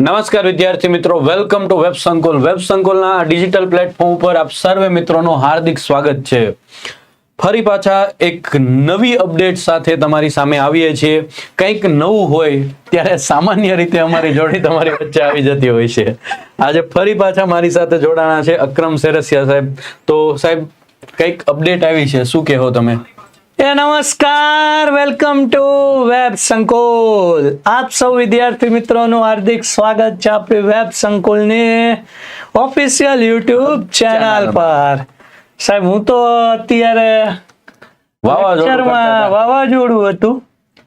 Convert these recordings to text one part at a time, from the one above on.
નમસ્કાર વિદ્યાર્થી મિત્રો welcome to web Sankul web સંકુલના digital platform ઉપર આપ સર્વે મિત્રોનું હાર્દિક સ્વાગત છે. ફરી પાછા એક નવી અપડેટ સાથે તમારી સામે આવીએ છીએ. કંઈક નવું હોય ત્યારે સામાન્ય રીતે અમારી જોડી તમારી વચ્ચે આવી જતી હોય છે. આજે ફરી પાછા મારી સાથે જોડાણા છે અક્રમ સેરસિયા સાહેબ. તો સાહેબ, કંઈક અપડેટ આવી છે, શું કહેવો તમે? એ નમસ્કાર વેલકમ ટુ વેબ સંકુલ. આપ સૌ વિદ્યાર્થી મિત્રોનું હાર્દિક સ્વાગત છે આપણી વેબ સંકુલની ઓફિશિયલ યુટ્યુબ ચેનલ પર. સાહેબ હું તો અત્યારે વાવાઝોડું કરતા lectureમાં હતા. વાવાઝોડું હતું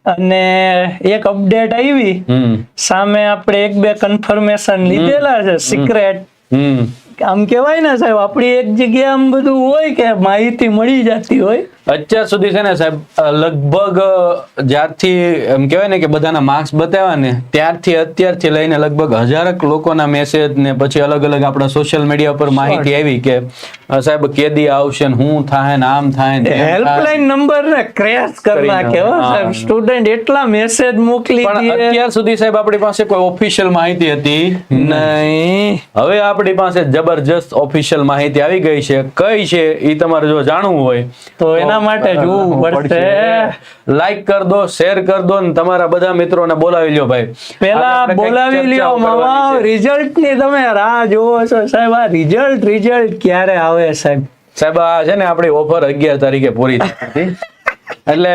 અને એક અપડેટ આવી. સામે આપણે એક બે કન્ફર્મેશન લીધેલા છે સિક્રેટ આમ કહેવાય ને સાહેબ આપણી એક જગ્યાએ આમ બધું હોય કે માહિતી મળી જતી હોય અત્યાર સુધી છે ને સાહેબ લગભગ જ્યારથી એમ કહેવાય ને કે બધાના માર્ક્સ બતાવ્યા ને ત્યારથી અત્યારથી લઈને લગભગ હજારક લોકોના મેસેજ ને પછી અલગ અલગ આપણા સોશિયલ મીડિયા પર માહિતી આવી કે સાહેબ કેદી આવશે ને હું થાય ને આમ થાય ને હેલ્પલાઇન નંબર ને ક્રેશ કરી કરી નાખે સાહેબ. સ્ટુડન્ટ એટલા મેસેજ મોકલી પણ અત્યાર સુધી સાહેબ આપણી પાસે કોઈ ઓફિશિયલ માહિતી હતી? નહીં. હવે આપણી પાસે જબરજસ્ત ઓફિશિયલ માહિતી આવી ગઈ છે. કઈ છે એ તમારે જો જાણવું હોય. તો એના માટે જોવું પડશે. લાઈક કર દો શેર કર દો ને તમારા બધા મિત્રોને બોલાવી લ્યો ભાઈ. પેલા બોલાવી લ્યો મામા રિઝલ્ટની તમે રાહ જોવો છો. સાહેબ આ રિઝલ્ટ રિઝલ્ટ ક્યારે આવે સાહેબ? સાહેબ આ છે ને આપણી ઓફર અગિયાર તારીખે પૂરી થઈ. હતી. એટલે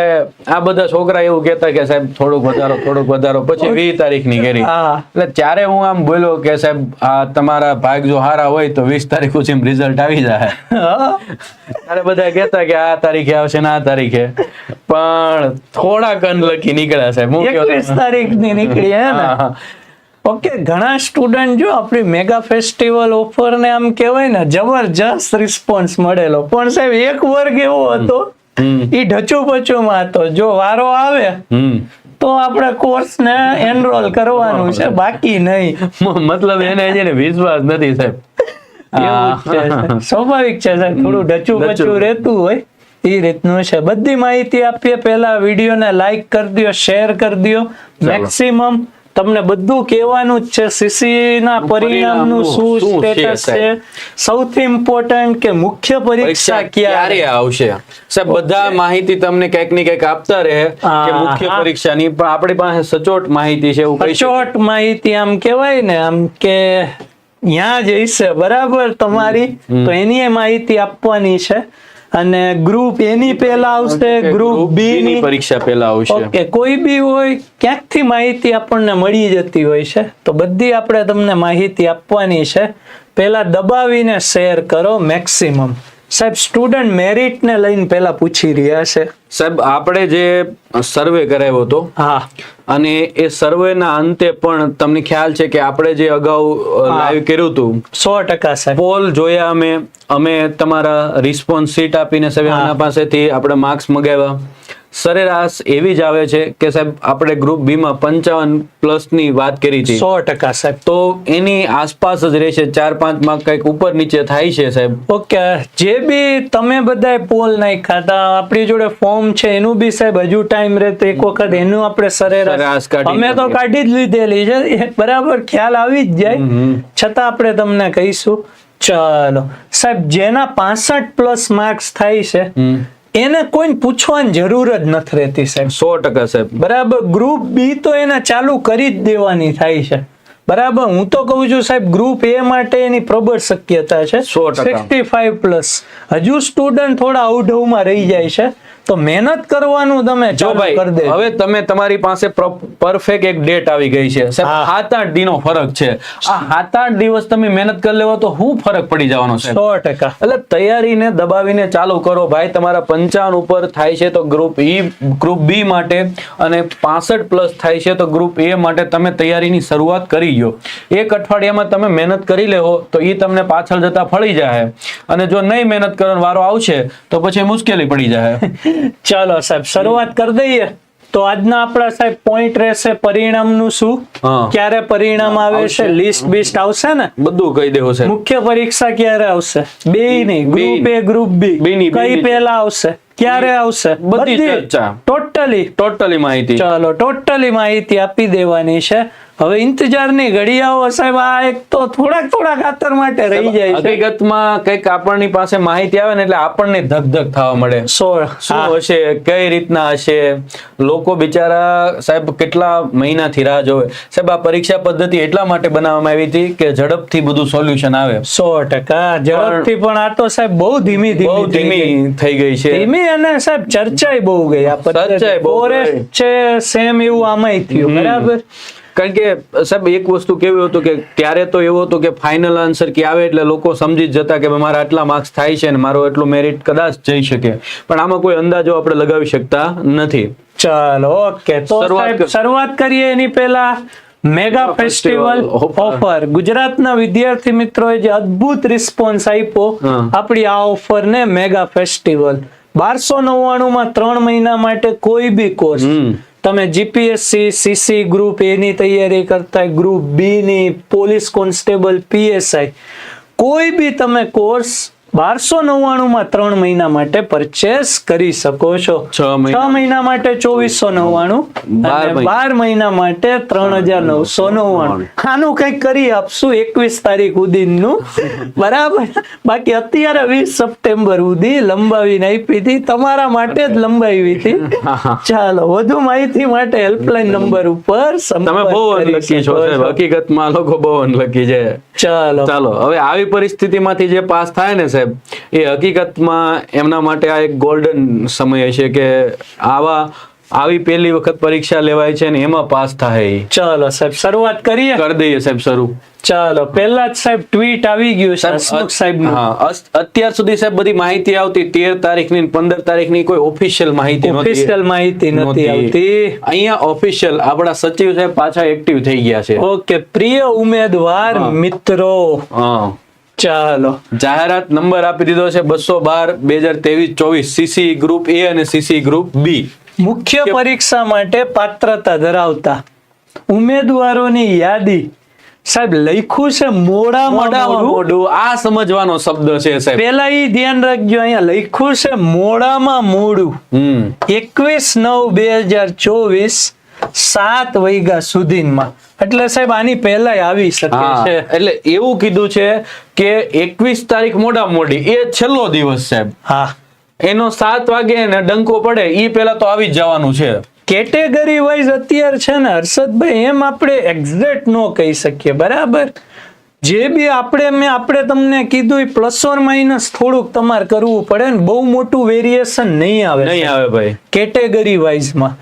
આ બધા છોકરા એવું કહેતા કે સાહેબ થોડુંક વધારો થોડુંક વધારો. પછી વીસ તારીખની કરી એટલે ત્યારે હું આમ બોલ્યો કે સાહેબ આ તમારા ભાગ જો હારા હોય તો વીસ તારીખ સુધી રિઝલ્ટ આવી જાય. ત્યારે બધા કહેતા કે આ તારીખે આવશે ને આ તારીખે. પણ થોડાક અનલકી નીકળ્યા સાહેબ. હું એકવીસ તારીખની નીકળી હે ને. ઓકે ઘણા સ્ટુડન્ટ જો આપણી મેગા ફેસ્ટિવલ ઓફર ને આમ કહેવાય ને જબરજસ્ત રિસ્પોન્સ મળેલો. પણ સાહેબ એક વર્ગ એવો હતો ઈ ઢચુ પચુમાં તો જો વારો આવે તો આપણે કોર્સ ને એનરોલ કરવાનું છે. બાકી નહીં. મતલબ એને છે ને વિશ્વાસ નથી સાહેબ. સ્વાભાવિક છે સાહેબ. થોડું ઢચું ઢચું. પચું રહેતું હોય એ રીતનું છે. બધી માહિતી આપીએ પહેલા વિડીયોને લાઈક કરી દો શેર કરી દો મેક્સિમમ તમને બધું કહેવાનું જ છે. સીસી ના પરિણામનું શું સ્ટેટસ છે સૌથી ઇમ્પોર્ટન્ટ કે મુખ્ય પરીક્ષા ક્યારે? આવશે? સાહેબ બધા માહિતી તમને કંઈક ને કંઈક આપતા રહે કે મુખ્ય. પરીક્ષાની પણ આપણી પાસે સચોટ માહિતી છે એવું સચોટ માહિતી આમ કહેવાય ને આમ કે ત્યાં જઈશે બરાબર તમારી? તો એની માહિતી આપવાની છે. અને ગ્રુપ એની પહેલા આવશે ગ્રુપ બી ની પરીક્ષા પહેલા આવશે. ઓકે કોઈ બી હોય ક્યાંકથી માહિતી આપણને મળી જતી હોય છે તો બધી આપણે તમને માહિતી આપવાની છે. પહેલા દબાવીને શેર કરો મેક્સિમમ. સાહેબ સ્ટુડન્ટ મેરિટ ને લઈને પહેલા પૂછી રહ્યા છે. સાહેબ આપણે જે સર્વે કરાવ્યો હતો હા. અને એ સર્વેના અંતે પણ તમને ખ્યાલ છે કે આપણે જે અગાઉ લાઈવ કર્યું હતું સો ટકા સાહેબ. પોલ જોયા અમે અમે તમારા રિસ્પોન્સ શીટ આપીને સાહેબ. આના પાસેથી આપણે માર્ક્સ મગાવ્યા. સરેરાશ એવી જ આવે છે કે સાહેબ આપણે ગ્રુપ બી માં પંચાવન પ્લસની વાત કરી છે સો ટકા સાહેબ. તો એની આસપાસ જ રહેશે ચાર પાંચ માર્ક કંઈક ઉપર નીચે થાય છે સાહેબ. ઓકે જે બી તમે બધા પોલ નહીં ખાતા આપણી જોડે ફોર્મ છે એનું બી સાહેબ હજુ ટાઈમ રહે તો એક વખત એનું આપણે સરેરાશ અમે તો કાઢી જ લીધેલી છે બરાબર ખ્યાલ આવી જ જાય. છતાં આપણે તમને કહીશું ચલો. સાહેબ જેના પાસઠ પ્લસ માર્ક્સ થાય છે. એને કોઈ પૂછવાની જરૂર જ નથી રહેતી સાહેબ. સો ટકા સાહેબ. બરાબર ગ્રુપ બી તો એને ચાલુ કરી જ દેવાની થાય છે. બરાબર હું તો કહું છું સાહેબ ગ્રુપ એ માટે એની પ્રબળ શક્યતા છે. 100%. સિક્સટી ફાઈવ પ્લસ હજુ સ્ટુડન્ટ થોડા અવઢવમાં રહી જાય છે. તો મહેનત કરવાનું તમે જો ભાઈ હવે તમે તમારી પાસે પરફેક્ટ એક ડેટ આવી ગઈ છે. સાહેબ સાત આઠ દિનો ફરક છે. આ સાત આઠ દિવસ તમે મહેનત કરી લેવો તો શું ફરક પડી જવાનો છે? સો ટકા. એટલે તૈયારીને દબાવીને ચાલુ કરો. ભાઈ તમારા પંચાવન ઉપર થાય છે તો ગ્રુપ ઈ ગ્રુપ બી માટે અને પાસઠ પ્લસ થાય છે તો ગ્રુપ એ માટે તમે તૈયારીની શરૂઆત કરી ગયો એક અઠવાડિયામાં તમે મહેનત કરી લેવો તો એ તમને પાછળ જતા ફળી જાય અને જો નહીં મહેનત કરવાનો વારો આવશે તો પછી મુશ્કેલી પડી જાય ચાલો સાહેબ શરૂઆત કરી દઈએ. તો આજના આપણા સાહેબ પોઈન્ટ રહેશે પરિણામનું શું? ક્યારે પરિણામ આવે છે? લિસ્ટ બિસ્ટ આવશે ને? બધું કહી દેવું છે મુખ્ય પરીક્ષા ક્યારે આવશે? બે નહીં ગ્રુપ એ ગ્રુપ બી કઈ. પહેલા આવશે? ક્યારે આવશે? બધી ચર્ચા. ટોટલી ટોટલી માહિતી. ચાલો ટોટલી માહિતી આપી દેવાની છે. હવે ઇંતજારની ઘડિયાઓ સાહેબ આ એક તો થોડાક થોડાક ખાતર માટે રહી જાય છે. હકીકતમાં કંઈક આપણની પાસે માહિતી આવે ને એટલે આપણને ધક થવા મળે. સો શું હશે. કઈ રીતના હશે? લોકો બિચારા સાહેબ કેટલા મહિનાથી રાહ જોવે? સાહેબ આ પરીક્ષા પદ્ધતિ એટલા માટે બનાવવામાં આવી હતી કે ઝડપથી બધું સોલ્યુશન આવે. સો ટકા. ઝડપથી પણ આ તો સાહેબ બહુ ધીમી બહુ ધીમી થઈ ગઈ. ધીમી થઈ ગઈ છે. ધીમી અને સાહેબ ચર્ચાય બહુ ગઈ. આ ચર્ચાય બહુ છે સેમ એવું આમાંય થયું. બરાબર? કારણ કે સાહેબ એક વસ્તુ કેવું હતું કે ત્યારે તો એવું હતું કે ફાઇનલ આન્સર કે આવે એટલે લોકો સમજી જ જતા કે મારા આટલા માર્ક્સ થાય છે ને મારો એટલું મેરિટ કદાચ જઈ શકે. પણ આમાં કોઈ અંદાજો આપણે લગાવી શકતા નથી. ચાલો ઓકે. તો શરૂઆત કરીએ એની પહેલા. મેગા ફેસ્ટિવલ ઓફર ગુજરાતના વિદ્યાર્થી મિત્રોએ જે અદ્ભુત રિસ્પોન્સ આપ્યો આપણી આ ઓફર ને મેગા ફેસ્ટિવલ બારસો નવ્વાણું માં ત્રણ મહિના માટે કોઈ બી કોર્સ. તમે જીપીએસસી સીસી ગ્રુપ એની તૈયારી કરતા ગ્રુપ બીની પોલીસ કોન્સ્ટેબલ પીએસઆઈ કોઈ બી તમે કોર્સ બારસો નવ્વાણું માં ત્રણ મહિના માટે પરચેસ કરી શકો છો. છ મહિના. માટે ચોવીસો નવ્વાણું બાર મહિના. માટે ત્રણ હજાર નવસો નવ્વાણું. આનું કંઈક કરી આપશું એકવીસ તારીખ સુધીનું બરાબર? બાકી અત્યારે વીસ સપ્ટેમ્બર સુધી લંબાવીને આપી હતી. તમારા માટે જ લંબાવી હતી. ચાલો વધુ માહિતી માટે હેલ્પલાઇન નંબર ઉપર તમે બહુ અનલકી છો. હકીકતમાં લોકો બહુ અનલકી છે. ચાલો. ચાલો હવે આવી પરિસ્થિતિમાંથી જે પાસ થાય ને સાહેબ એ હકીકતમાં એમના માટે આ એક ગોલ્ડન સમય છે કે આવા આવી પહેલી વખત પરીક્ષા લેવાય છે ને એમાં પાસ થાય. ચાલો સાહેબ શરૂઆત કરીએ? કરી દઈએ સાહેબ શરૂ. ચાલો પહેલા જ સાહેબ ટ્વીટ આવી ગયું હસમુખ સાહેબ હા અત્યાર સુધી સાહેબ બધી માહિતી આવતી તેર તારીખની પંદર તારીખની કોઈ ઓફિશિયલ માહિતી ઓફિશિયલ માહિતી નથી આવતી. અહીંયા ઓફિશિયલ આપણા સચિવ સાહેબ પાછા એક્ટિવ થઈ ગયા છે. ઓકે પ્રિય ઉમેદવાર મિત્રો. હા. ચાલો. જાહેરાત નંબર આપી દીધો છે બસો બાર બે હજાર ત્રેવીસ ચોવીસ સીસી ગ્રુપ એ અને સીસી ગ્રુપ બી મુખ્ય પરીક્ષા માટે પાત્રતા ધરાવતા ઉમેદવારોની યાદી સાહેબ લખ્યું છે મોડામાં મોડા મોડું આ સમજવાનો શબ્દ છે સાહેબ. પેલા ઈ ધ્યાન રાખજો અહીંયા લખ્યું છે મોડામાં મોડું એકવીસ નવ બે હજાર ચોવીસ સાત વૈગા સુધીમાં. એટલે સાહેબ આની પહેલા આવી શકે છે. એટલે એવું કીધું છે કે એકવીસ તારીખ મોડા મોડી એ છેલ્લો દિવસ સાહેબ. હા. એનો સાત વાગે ને ડંકો પડે એ પેલા તો આવી જ જવાનું છે. કેટેગરી વાઇઝ અત્યારે છે ને હર્ષદભાઈ એમ આપણે એક્ઝેક્ટ નો કહી શકીએ બરાબર? જે બી આપણે મેં આપણે તમને કીધું પ્લસ ઓર માઇનસ થોડુંક તમારે કરવું પડે ને બહુ મોટું વેરિએશન નહીં આવે નહીં આવે ભાઈ. કેટેગરી વાઇઝમાં.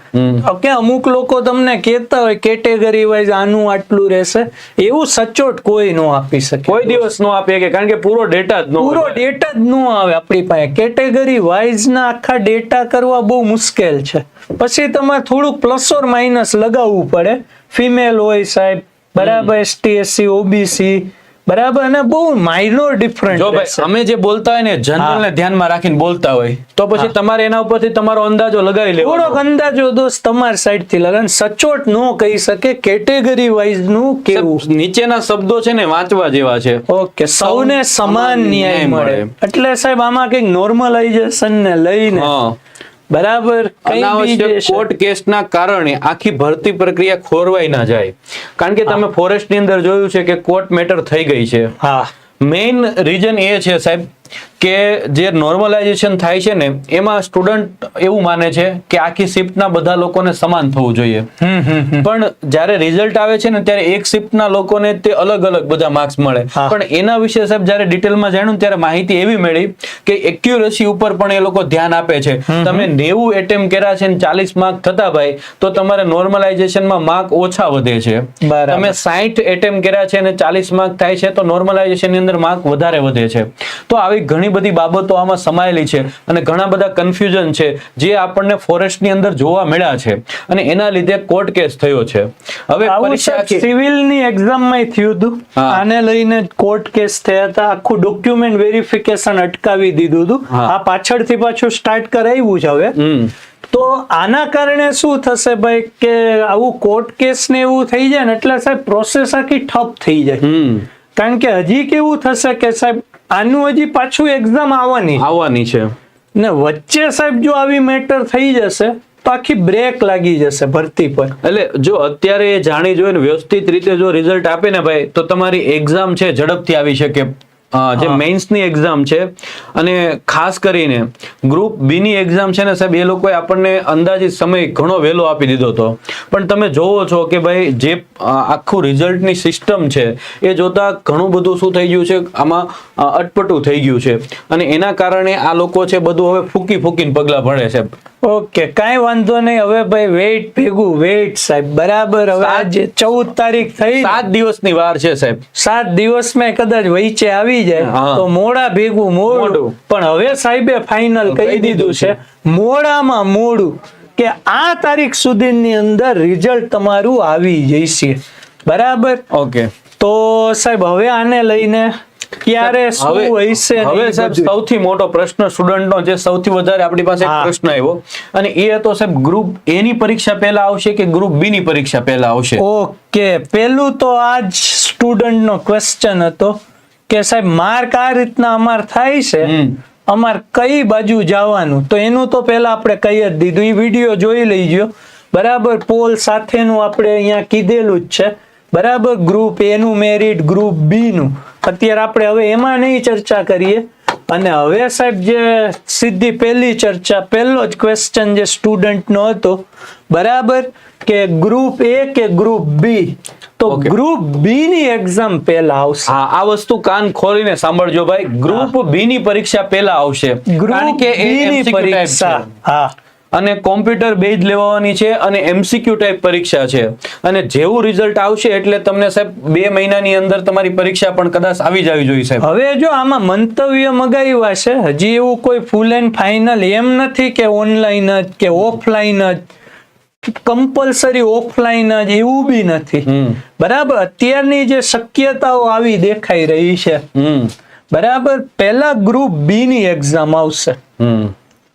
ઓકે અમુક લોકો તમને કહેતા હોય કેટેગરી વાઇઝ આનું આટલું રહેશે. એવું સચોટ કોઈ નો આપી શકે. કોઈ દિવસ નો આપી કે કારણ કે પૂરો ડેટા જ નો પૂરો ડેટા જ ન આવે આપણી પાસે. કેટેગરી વાઇઝ ના આખા ડેટા કરવા બહુ મુશ્કેલ છે. પછી તમારે થોડુંક પ્લસ ઓર માઇનસ લગાવવું પડે. ફિમેલ હોય સાહેબ બરાબર એસટી એસસી ઓબીસી બરાબર અને બહુ માઇનોર જો ડિફરન્ટ ભાઈ અમે જે બોલતા હોય ને જનરલ ને ધ્યાનમાં રાખીને બોલતા હોય તો પછી તમારે એના ઉપરથી તમારો અંદાજો લગાવી લેવો થોડોક અંદાજો દોસ્ત તમારી સાઈડથી લગન સચોટ નો કહી શકે કેટેગરી વાઇઝનું કેવું? નીચેના શબ્દો છે ને વાંચવા જેવા છે. ઓકે સૌને સમાન ન્યાય મળે. એટલે સાહેબ આમાં કંઈક નોર્મલાઇઝેશન ને લઈને બરાબર. કોર્ટ કેસના કારણે આખી ભરતી પ્રક્રિયા ખોરવાઈ ના જાય. કારણ કે તમે ફોરેસ્ટની અંદર જોયું છે કે કોર્ટ મેટર થઈ ગઈ છે. હા. મેઇન રીઝન એ છે સાહેબ કે જે નોર્મલાઇઝેશન થાય છે ને એમાં સ્ટુડન્ટ એવું માને છે કે આખી શિફ્ટના બધા લોકોને સમાન થવું જોઈએ. પણ જ્યારે રિઝલ્ટ આવે છે ને ત્યારે એક શિફ્ટના લોકોને તે અલગ અલગ બધા માર્ક્સ મળે. પણ એના વિશે સાહેબ જ્યારે ડિટેલમાં જાણ્યું ત્યારે માહિતી એવી મળી કે એક્યુરસી ઉપર પણ એ લોકો ધ્યાન આપે છે. તમે નેવું એટેમ્પ કર્યા છે ને ચાલીસ માર્ક થતા ભાઈ તો તમારે નોર્મલાઇઝેશનમાં માર્ક ઓછા વધે છે. તમે સાઠ એટેમ્પ કર્યા છે અને ચાલીસ માર્ક થાય છે તો નોર્મલાઇઝેશનની અંદર માર્ક વધારે વધે છે. તો આવી ઘણી બધી બાબતો આમાં સમાયેલી છે અને ઘણા બધા કન્ફ્યુઝન છે જે આપણને ફોરેસ્ટની અંદર જોવા મળ્યા છે. અને એના લીધે કોર્ટ કેસ થયો છે. હવે પરીક્ષા આખી- સિવિલની એક્ઝામમાં થયું હતું. આને લઈને કોર્ટ કેસ થયા હતા. આખું ડોક્યુમેન્ટ વેરિફિકેશન અટકાવી દીધું હતું. આ પાછળથી પાછું સ્ટાર્ટ કરાવ્યું છે હવે. તો આના કારણે શું થશે ભાઈ કે આવું કોર્ટ કેસ ને એવું થઈ જાય ને એટલે સાહેબ પ્રોસેસ આખી ઠપ થઈ જાય. હમ. કારણ કે હજી કેવું થશે કે સાહેબ આનું હજી પાછું એક્ઝામ આવવાની. આવવાની છે. ને વચ્ચે સાહેબ જો આવી મેટર થઈ જશે તો આખી બ્રેક લાગી જશે ભરતી પર. એટલે જો અત્યારે એ જાણી જોઈને વ્યવસ્થિત રીતે જો રિઝલ્ટ આપે ને ભાઈ તો તમારી એક્ઝામ છે ઝડપથી આવી શકે. જે મેઇન્સની એક્ઝામ છે અને ખાસ કરીને ગ્રુપ બી ની એક્ઝામ છે ને સાહેબ એ લોકોએ આપણને અંદાજિત સમય ઘણો વહેલો આપી દીધો હતો. પણ તમે જોવો છો કે ભાઈ જે આખું રિઝલ્ટની સિસ્ટમ છે એ જોતા ઘણું બધું શું થઈ ગયું છે? આમાં અટપટું થઈ ગયું છે. અને એના કારણે આ લોકો છે બધું હવે ફૂકી ફૂકીને પગલાં ભણે છે. ઓકે કાંઈ વાંધો નહીં. હવે ભાઈ વેઇટ ભેગું વેઇટ સાહેબ. બરાબર હવે આજે ચૌદ તારીખ થઈ. સાત દિવસની વાર છે સાહેબ. સાત દિવસમાં કદાચ વૈચે આવી જાય. તો મોડા ભેગું મોડું. પણ હવે સાહેબે ફાઇનલ કહી દીધું છે. મોડામાં મોડું કે આ તારીખ સુધીની અંદર રિઝલ્ટ તમારું આવી જશે બરાબર? ઓકે. તો સાહેબ હવે આને લઈને ક્યારે શું હશે હવે સાહેબ સૌથી મોટો પ્રશ્ન સ્ટુડન્ટનો જે સૌથી વધારે આપણી પાસે પ્રશ્ન આવ્યો. અને એ હતો સાહેબ ગ્રુપ એ ની પરીક્ષા પહેલા આવશે કે ગ્રુપ બી ની પરીક્ષા પહેલા આવશે? ઓકે પેલું તો આજ સ્ટુડન્ટ નો ક્વેશ્ચન હતો કે સાહેબ માર્ક આ રીતના અમાર થાય છે. અમાર કઈ બાજુ જવાનું? તો એનું તો પહેલા આપણે કહી જ દીધું. એ વીડિયો જોઈ લઈજો. બરાબર પોલ સાથેનું આપણે અહીંયા કીધેલું જ છે. બરાબર ગ્રુપ એનું મેરિટ ગ્રુપ બી નું. અત્યારે આપણે હવે એમાં નહીં ચર્ચા કરીએ. અને હવે સાહેબ જે સીધી પહેલી ચર્ચા પહેલો જ ક્વેશ્ચન જે સ્ટુડન્ટનો હતો બરાબર? કે ગ્રુપ એ કે ગ્રુપ બી તો ગ્રુપ બી ની એક્ઝામ પહેલા આવશે. હા આ વસ્તુ કાન ખોલીને સાંભળજો ભાઈ. ગ્રુપ બી ની પરીક્ષા પહેલા આવશે. કારણ ગ્રુપ કે એ ની પરીક્ષા. હા. અને કોમ્પ્યુટર બેઝ લેવાની છે અને એમસીક્યુ ટાઈપ પરીક્ષા છે. અને જેવું રિઝલ્ટ આવશે એટલે તમને સાહેબ બે મહિનાની અંદર તમારી પરીક્ષા પણ કદાચ આવી જવી જોઈએ સાહેબ. હવે જો આમાં મંતવ્ય મગાવ્યા છે હજી એવું કોઈ ફૂલ એન્ડ ફાઇનલ એમ નથી કે ઓનલાઈન જ કે ઓફલાઈન જ. કમ્પલસરી ઓફલાઈન જ એવું બી નથી. બરાબર? અત્યારની જે શક્યતાઓ આવી દેખાઈ રહી છે. બરાબર? પહેલા ગ્રુપ બી ની એક્ઝામ આવશે.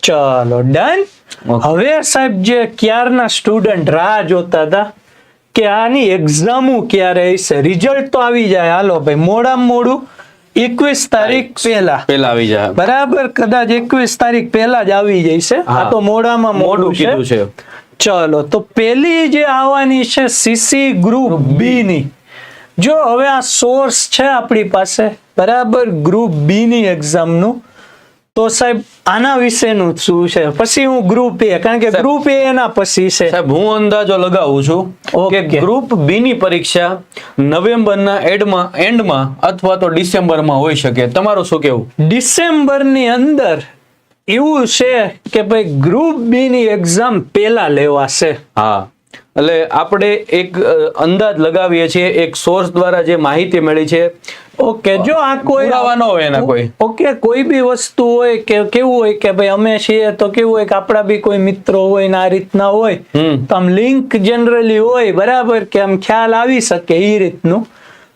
ચલો ડન હવે સાહેબ જે ક્યારના સ્ટુડન્ટ રાહ જોતા હતા કે આની એક્ઝામો ક્યારે હશે? રિઝલ્ટ તો આવી જાય. હાલો ભાઈ મોડામાં મોડું. એકવીસ તારીખ પહેલા. પહેલા આવી જાય. બરાબર? કદાચ એકવીસ તારીખ પહેલા જ આવી જશે. આ તો મોડામાં મોડું કીધું છે. છે. ચલો તો પેલી જે આવવાની છે સીસી ગ્રુપ બી ની જો હવે આ સોર્સ છે આપણી પાસે બરાબર? ગ્રુપ બી ની એક્ઝામનું. તો સાહેબ આના વિશેનું શું છે? પછી હું ગ્રુપ એ કારણ કે ગ્રુપ એ એના પછી છે. સાહેબ હું અંદાજો લગાવું છું કે ગ્રુપ બી ની પરીક્ષા નવેમ્બરના એડમાં એન્ડમાં અથવા તો ડિસેમ્બરમાં હોઈ શકે. તમારું શું કેવું ડિસેમ્બરની અંદર એવું છે કે ભાઈ ગ્રુપ બી ની એક્ઝામ પેલા લેવાશે. હા. એટલે આપણે એક અંદાજ લગાવીએ છીએ એક સોર્સ દ્વારા જે માહિતી મળી છે ઓકે જો આ કોઈ પુરાવા હોય એના કોઈ. ઓકે કોઈ બી વસ્તુ હોય કે કેવું હોય કે ભાઈ અમે છીએ તો કેવું હોય કે આપણા બી કોઈ મિત્રો હોય ને આ રીતના હોય તો આમ લિંક જનરલી હોય બરાબર કે આમ ખ્યાલ આવી શકે એ રીતનું.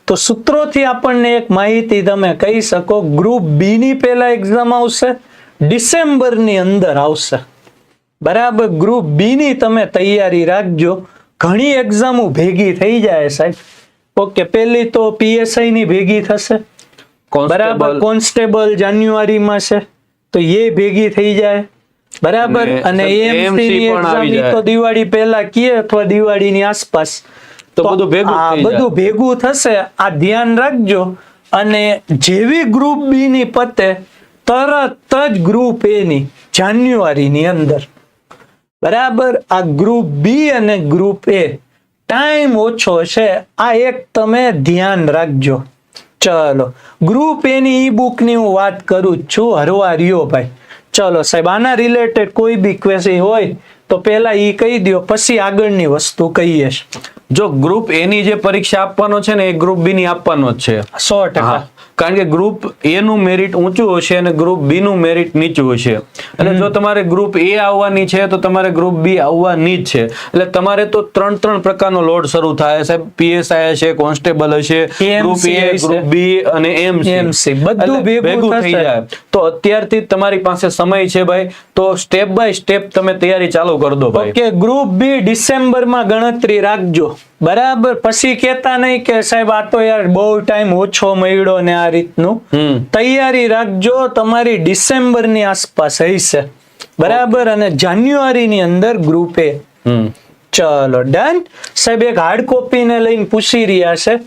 તો સૂત્રોથી આપણને એક માહિતી તમે કહી શકો ગ્રુપ બી ની પહેલા એક્ઝામ આવશે ડિસેમ્બરની અંદર આવશે. બરાબર ગ્રુપ બી ની તમે તૈયારી રાખજો. ઘણી એક્ઝામો ભેગી થઈ જાય સાહેબ. ઓકે પહેલી તો પીએસઆઈ ની ભેગી થશે. બરાબર કોન્સ્ટેબલ જાન્યુઆરી જાન્યુઆરીમાં છે તો એ ભેગી થઈ જાય. બરાબર અને AMC ની જાય. તો દિવાળી પહેલા કીએ અથવા દિવાળીની આસપાસ. તો બધું ભેગું. બધું ભેગું થશે આ ધ્યાન રાખજો. અને જેવી ગ્રુપ બી ની પતે તરત જ ગ્રુપ એ ની જાન્યુઆરી ની અંદર. બરાબર આ ગ્રુપ બી અને ગ્રુપ એ ટાઈમ ઓછો છે. આ એક તમે ધ્યાન રાખજો. ચલો. ગ્રુપ એની ઈ બુકની હું વાત કરું છું. હરવા રહ્યો ભાઈ. ચલો સાહેબ, આના રિલેટેડ કોઈ બી ક્વેશ્ચન હોય તો પહેલા એ કહી દો પછી આગળની વસ્તુ કહીએ. જો ગ્રુપ એ ની જે પરીક્ષા આપવાનો છે ને એ ગ્રુપ બી ની આપવાનો જ છે. સો ટકા. કારણ કે ગ્રુપ એ નું મેરિટ ઊંચું હશે અને ગ્રુપ બી નું મેરિટ નીચું હશે. એટલે જો તમારે ગ્રુપ એ આવવાની છે તો તમારે ગ્રુપ બી આવવાની જ છે. એટલે તમારે તો ત્રણ ત્રણ પ્રકારનો લોડ શરૂ થાય સાહેબ પીએસઆઈ હશે કોન્સ્ટેબલ હશે ગ્રુપ એ. ગ્રુપ બી અને એમસી બધું ભેગું થઈ જાય. તો અત્યારથી તમારી પાસે સમય છે ભાઈ. તો સ્ટેપ બાય સ્ટેપ તમે તૈયારી ચાલુ કરી દો ભાઈ. ઓકે ગ્રુપ બી ડિસેમ્બરમાં ગણતરી રાખજો. બરાબર? પછી કેતા નહીં કે સાહેબ આ તો યાર બહુ ટાઈમ ઓછો મળ્યો ને આ રીતનું. તૈયારી રાખજો તમારી ડિસેમ્બરની આસપાસ હશે. બરાબર? અને જાન્યુઆરીની અંદર ગ્રુપ એ હમ. ચલો ડન સાહેબ એક હાર્ડ કોપીને લઈને પૂછી રહ્યા છે.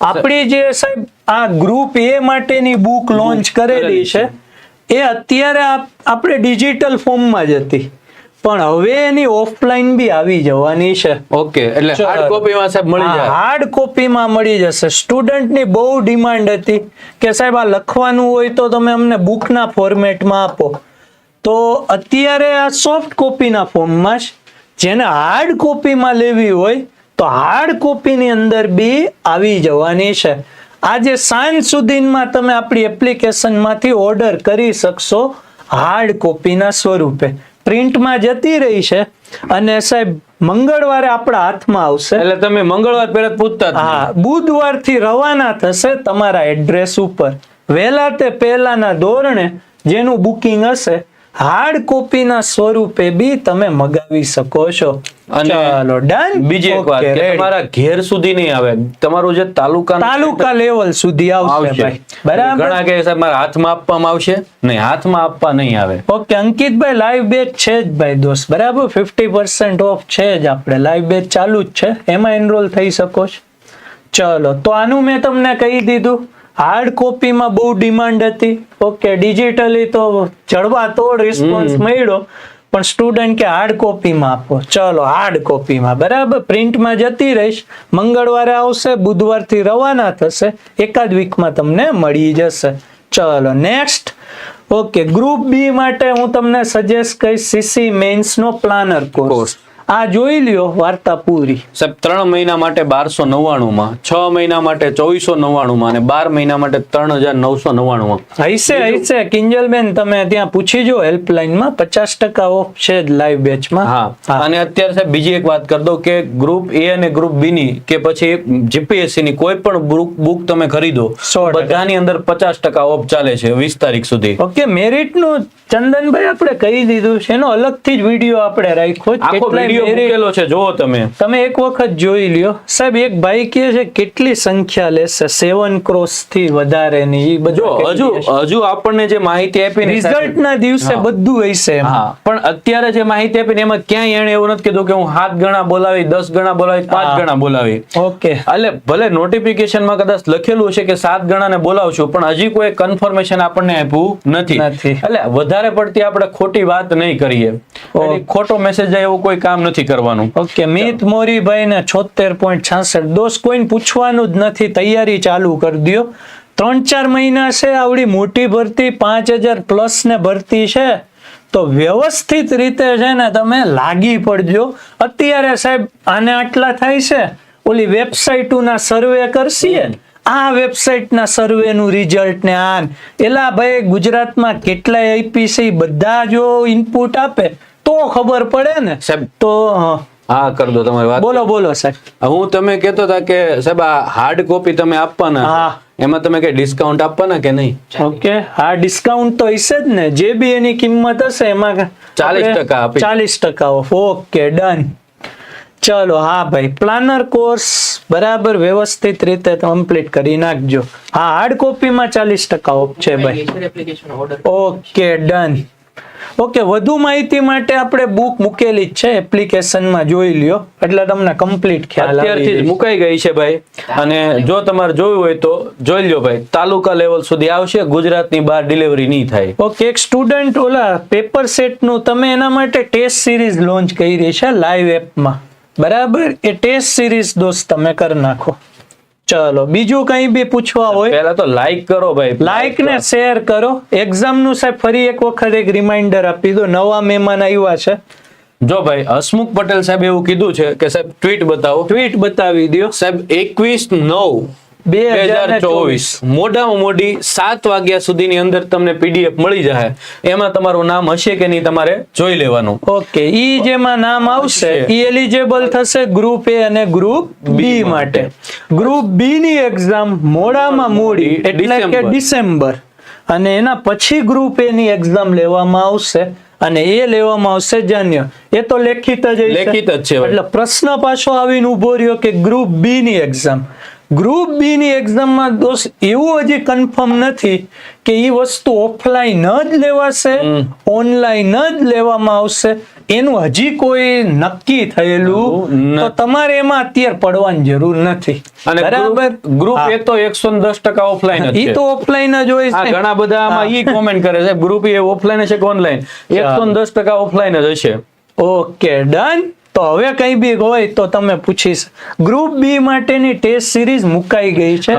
આપણી જે સાહેબ આ ગ્રુપ એ માટેની બુક લોન્ચ કરેલી છે. એ અત્યારે આપણે ડિજિટલ ફોર્મમાં જ હતી. પણ હવે એની ઓફલાઈન બી આવી જવાની છે. ઓકે એટલે હાર્ડ કોપીમાં સાહેબ મળી જાય. હાર્ડ કોપીમાં મળી જશે. સ્ટુડન્ટની બહુ ડિમાન્ડ હતી કે સાહેબ આ લખવાનું હોય તો તમે અમને બુકના ફોર્મેટમાં આપો. તો અત્યારે આ સોફ્ટ કોપીના ફોર્મમાં જ જેને હાર્ડ કોપીમાં લેવી હોય તો હાર્ડ કોપીની અંદર બી આવી જવાની છે. આજે સાંજ સુધીમાં તમે આપણી એપ્લિકેશનમાંથી ઓર્ડર કરી શકશો હાર્ડ કોપીના સ્વરૂપે. પ્રિન્ટમાં જતી રહી છે. અને સાહેબ મંગળવારે આપણા હાથમાં આવશે. એટલે તમે મંગળવાર પહેલા પૂછતા હા બુધવારથી રવાના થશે તમારા એડ્રેસ ઉપર. વહેલા તે પહેલાના ધોરણે જેનું બુકિંગ હશે હાર્ડ કોપીના સ્વરૂપે બી તમે મગાવી શકો છો. ચાલો ડન બીજી એક વાત કે તમારા ઘેર સુધી નહીં આવે. તમારું જે તાલુકા તાલુકા લેવલ સુધી આવશે ભાઈ. બરાબર? ઘણા કે સાહેબ મારા હાથમાં આપવામાં આવશે? નહીં હાથમાં આપવા નહીં આવે. ઓકે અંકિતભાઈ લાઈવ બેચ છે જ ભાઈ દોસ્ત. બરાબર? ફિફ્ટી પર્સન્ટ ઓફ છે જ આપણે. લાઈવ બેચ ચાલુ જ છે. એમાં એનરોલ થઈ શકો છો. ચલો તો આનું મેં તમને કહી દીધું. હાર્ડ કોપીમાં બહુ ડિમાન્ડ હતી. ઓકે ડિજિટલી તો જડવા તોડ રિસ્પોન્સ મળ્યો. પણ સ્ટુડન્ટ કે હાર્ડ કોપીમાં આપો. ચલો હાર્ડ કોપીમાં બરાબર? પ્રિન્ટમાં જતી રહીશ. મંગળવારે આવશે, બુધવારથી રવાના થશે. એકાદ વીકમાં તમને મળી જશે. ચલો નેક્સ્ટ ઓકે ગ્રુપ બી માટે હું તમને સજેસ્ટ કરીશ સીસી મેન્સ નો પ્લાનર કોર્સ. આ જોઈ લ્યો વાર્તા પૂરી. સાહેબ ત્રણ મહિના માટે બારસો નવ્વાણું માં છ મહિના માટે ચોવીસો નવ્વાણું માં અને બાર મહિના માટે ત્રણ હજાર નવસો નવ્વાણું માં હૈસે હૈસે. કિંજલબેન તમે ત્યાં પૂછી જો હેલ્પલાઇનમાં. પચાસ ટકા ઓફ છે જ લાઈવ બેચમાં હા. અને અત્યારે સાહેબ બીજી એક વાત કરી દઉં કે ગ્રુપ એ અને ગ્રુપ બી ની કે પછી જીપીએસસી ની કોઈ પણ બુક તમે ખરીદો. બધાની અંદર પચાસ ટકા ઓફ ચાલે છે વીસ તારીખ સુધી. ઓકે મેરિટનું ચંદનભાઈ આપણે કહી દીધું છે. એનો અલગથી જ વીડિયો આપણે રાખ્યો છે. વીડિયો મૂકેલો છે જોવો તમે. તમે એક વખત જોઈ લ્યો. સાહેબ એક ભાઈ કહે છે કેટલી સંખ્યા લેશે? સેવન ક્રોસથી વધારેની જો બધું હજુ હજુ આપણને જે માહિતી આપી રિઝલ્ટ ના દિવસે બધું હશે હા પણ અત્યારે જે માહિતી આપી ને એમાં ક્યાંય એને એવું નથી કીધું કે હું સાત ગણા બોલાવી દસ ગણા બોલાવી પાંચ ગણા બોલાવી. ઓકે. એટલે ભલે નોટિફિકેશનમાં કદાચ લખેલું છે કે સાત ગણાને બોલાવશું પણ હજી કોઈ કન્ફર્મેશન આપણને આપ્યું નથી. નથી. એટલે વધારે પડતી આપણે ખોટી વાત નહીં કરીએ. ખોટો મેસેજ જાય એવું કોઈ કામ નથી કરવાનું. ઓકે મિત મોરીભાઈ ને છોતેર પોઈન્ટ છાસઠ દોસ્ત કોઈને પૂછવાનું જ નથી. તૈયારી ચાલુ કરી દો ત્રણ ચાર મહિના છે, આવડી મોટી ભરતી, પાંચ હજાર પ્લસ ને ભરતી છે. તો વ્યવસ્થિત રીતે છે ને તમે લાગી પડજો. અત્યારે સાહેબ, આને આટલા થાય છે. ઓલી વેબસાઇટોના સર્વે કરશીએ? આ વેબસાઇટના સર્વેનું રિઝલ્ટ ને આ એલા ભાઈ, ગુજરાતમાં કેટલાય આઈપીસી બધા જો ઇનપુટ આપે? તો ખબર પડે ને? સાહેબ તો હા. હા કર દો તમારી વાત. બોલો બોલો સાહેબ. હું તમે કહેતો હતા કે સાહેબ આ હાર્ડ કોપી તમે આપવાના. હા. એમાં તમે કઈ ડિસ્કાઉન્ટ આપવાના કે નહીં? ઓકે હા ડિસ્કાઉન્ટ તો હશે જ ને. જે બી એની કિંમત હશે એમાં ચાલીસ ટકા ચાલીસ ટકા ઓફ. Okay done. ચલો હા ભાઈ. પ્લાનર કોર્સ બરાબર વ્યવસ્થિત રીતે કમ્પ્લીટ કરી નાખજો. હા હાર્ડ કોપીમાં ચાલીસ ટકા ઓફ છે ભાઈ. Okay done. ઓકે વધુ માહિતી માટે આપણે બુક મૂકેલી છે એપ્લિકેશનમાં જોઈ લ્યો. એટલે તમને કમ્પ્લીટ ખ્યાલ અત્યારથી જ મુકાઈ ગઈ છે ભાઈ. અને જો તમારે જોયું હોય તો જોઈ લ્યો ભાઈ. તાલુકા લેવલ સુધી આવશે ગુજરાતની બહાર ડિલિવરી નહીં થાય. ઓકે એક સ્ટુડન્ટ ઓલા પેપર સેટનું તમે એના માટે ટેસ્ટ સિરીઝ લોન્ચ કરી છે લાઈવ એપમાં બરાબર? એ ટેસ્ટ સિરીઝ દોસ્ત તમે કરી નાખો. ચલો બીજું કંઈ બી પૂછવા હોય પહેલા તો લાઈક કરો ભાઈ. લાઈક ને શેર કરો. એક્ઝામનું સાહેબ ફરી એક વખત એક રિમાઇન્ડર આપી દો. નવા મહેમાન આવ્યા છે. જો ભાઈ હસમુખ પટેલ સાહેબ એવું કીધું છે કે સાહેબ ટ્વીટ બતાવો. ટ્વીટ બતાવી દો સાહેબ એકવીસ નવ બે હજાર ચોવીસ. મોઢામાં મોઢી સાત વાગ્યા સુધીની અંદર તમને પીડીએફ મળી જાય એમાં તમારું નામ હશે કે નહીં તમારે જોઈ લેવાનું. ઓકે ઈ જેમાં નામ આવશે ઈ એલિજેબલ થશે ગ્રુપ એ અને ગ્રુપ બી માટે. ગ્રુપ બી ની એક્ઝામ મોડામાં મોડી એટલે કે ડિસેમ્બર. ડિસેમ્બર. અને એના પછી ગ્રુપ એ ની એક્ઝામ લેવામાં આવશે અને એ લેવામાં આવશે જન્ય. એ તો લેખિત જ લેખિત જ છે એટલે પ્રશ્ન પાછો આવીને ઊભો રહ્યો કે ગ્રુપ બી ની એક્ઝામ ગ્રુપ બી ની એક્ઝામમાં દોસ્ત એવું હજી કન્ફર્મ નથી કે એ વસ્તુ ઓફલાઈન જ લેવાશે ઓનલાઈન જ લેવામાં આવશે. એનું હજી કોઈ નક્કી થયેલું તો તમારે એમાં અત્યારે પડવાની જરૂર નથી. અને બરાબર? ગ્રુપ એ તો એકસો દસ ટકા ઓફલાઈન એ તો ઓફલાઈન જ હોય છે. ઘણા બધા આમાં ઈ કોમેન્ટ કરે છે. ગ્રુપ એ ઓફલાઈન છે કે ઓનલાઈન એકસો દસ ટકા ઓફલાઈન જ હશે. ઓકે ડન તો હવે કઈ બી હોય તો તમે પૂછીશ. ગ્રુપ બી માટેની ટેસ્ટ સિરીઝ મુકાઈ ગઈ છે.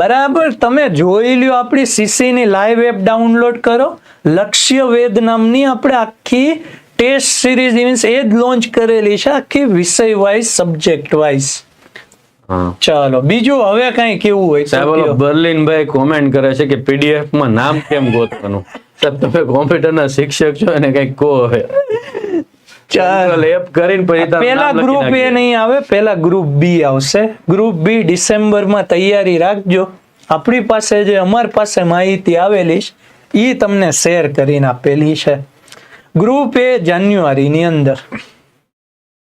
બરાબર? તમે જોઈ લ્યો આપણી સીસીની લાઈવ એપ ડાઉનલોડ કરો. લક્ષ્ય વેદ નામની આપણે આખી ટેસ્ટ સિરીઝ મીન્સ એ જ લોન્ચ કરેલી છે આખી વિષય વાઇઝ સબ્જેક્ટ વાઇઝ ચાલો બીજું હવે કઈ કેવું હોય સાહેબ ઓલો ભાઈ બર્લિનભાઈ કોમેન્ટ કરે છે કે પીડીએફમાં નામ કેમ ગોતવાનું? સાહેબ તમે કોમ્પ્યુટરના શિક્ષક છો એને કંઈક કહો હવે. ચાલો. એપ કરીને પછી પેલા ગ્રુપ એ. નહીં આવે પેલા ગ્રુપ બી આવશે. ગ્રુપ બી ડિસેમ્બરમાં તૈયારી રાખજો. આપણી પાસે જે અમારી પાસે માહિતી આવેલી છે એ તમને શેર કરીને આપેલી છે. ગ્રુપ એ જાન્યુઆરી ની અંદર.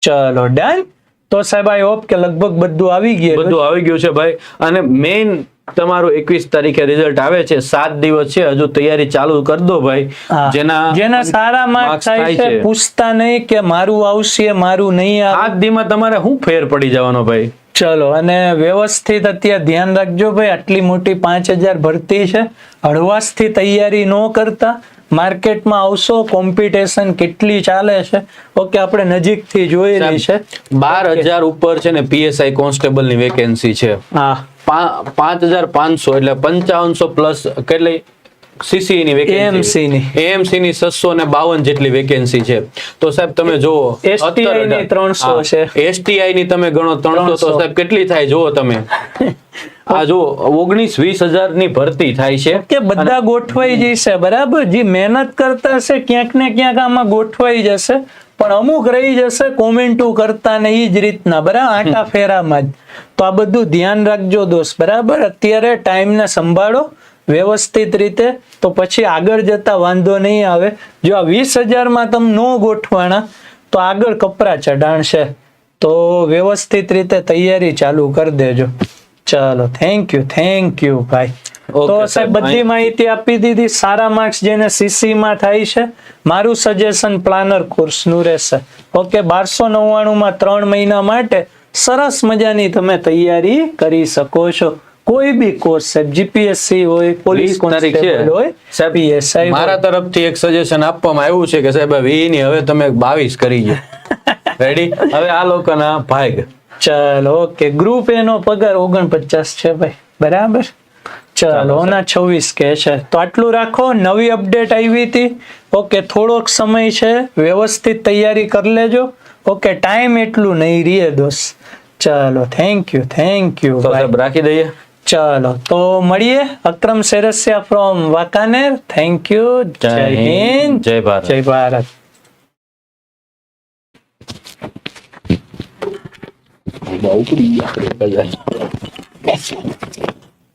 ચલો ડન તો સાહેબ આઈ હોપ કે લગભગ બધું આવી ગયું બધું આવી ગયું છે ભાઈ. અને મેઇન તમારું એકવીસ તારીખે રિઝલ્ટ આવે છે સાત દિવસ છે હજુ તૈયારી ચાલુ કરી દો ભાઈ. જેના જેના સારા માર્ક્સ થાય છે પૂછતા નહીં કે મારું આવશે મારું નહીં આવે. સાત દીમાં તમારે શું ફેર પડી જવાનો ભાઈ? ચલો અને વ્યવસ્થિત અત્યારે ધ્યાન રાખજો ભાઈ આટલી મોટી પાંચ હજાર ભરતી છે. હળવાશથી તૈયારી ન કરતા. માર્કેટમાં આવશો કોમ્પિટિશન કેટલી ચાલે છે? ઓકે આપણે નજીકથી જોયેલી છે. બાર હજાર ઉપર છે ને પીએસઆઈ કોન્સ્ટેબલની વેકેન્સી છે. હા. પાંચ હજાર પાંચસો એટલે પંચાવનસો પ્લસ કેટલી? સીસી ની AMC ની. એએમસી ની છસો ને બાવન જેટલી વેકેન્સી છે. તો સાહેબ તમે જુઓ એસટીઆઈ ની 300 છે. એસટીઆઈ ની તમે ગણો ત્રણસો તો સાહેબ કેટલી થાય જુઓ તમે? આ જો ઓગણીસ વીસ હજારની ભરતી થાય છે. કે બધા ગોઠવાઈ જશે બરાબર? જે મહેનત કરતા હશે ક્યાંક ને ક્યાંક આમાં ગોઠવાઈ જશે. પણ અમુક રહી જશે કોમેન્ટો કરતા ને એ જ રીતના બરાબર આટા ફેરામાં જ. તો આ બધું ધ્યાન રાખજો દોસ્ત બરાબર? અત્યારે ટાઈમને સંભાળો વ્યવસ્થિત રીતે. તો પછી આગળ જતા વાંધો નહીં આવે. જો આ વીસ હજારમાં તમે ન ગોઠવાના તો આગળ કપરા ચઢાણશે. તો વ્યવસ્થિત રીતે તૈયારી ચાલુ કરી દેજો. ચાલો થેન્ક યુ થેન્ક યુ ભાઈ. તો સાહેબ, બધી માહિતી આપી દીધી. સારા માર્ક્સ જેને સીસી માં થાય છે. મારું સજેશન પ્લાનર કોર્સનું રહેશે. ઓકે બારસો નવ્વાણું માં ત્રણ મહિના માટે સરસ મજાની તમે તૈયારી કરી શકો છો. કોઈ બી કોર્સ સાહેબ જીપીએસસી હોય પોલીસ 20 તારીખ છે. કોન્સ્ટેબલ હોય સાહેબ, પીએસઆઈ મારા તરફથી એક સજેશન આપવામાં આવ્યું છે કે સાહેબ વી ની હવે તમે બાવીસ કરી ગયો. રેડી હવે આ લોકોના ભાગ. ચાલો ઓકે ગ્રુપ એનો પગાર ઓગણપચાસ છે ભાઈ. બરાબર? ચાલો ઓના છવ્વીસ કે છે. તો આટલું રાખો નવી અપડેટ આવી હતી. ઓકે થોડોક સમય છે વ્યવસ્થિત તૈયારી કરી લેજો. ઓકે ટાઈમ એટલું નહીં રહે દોસ્ત. ચાલો થેન્ક યુ થેન્ક યુ રાખી દઈએ. ચાલો તો મળીએ Akram Sersiya from Wankaner. Thank you Jai Hind. Jai Bharat. જય ભારત. igual o Cria,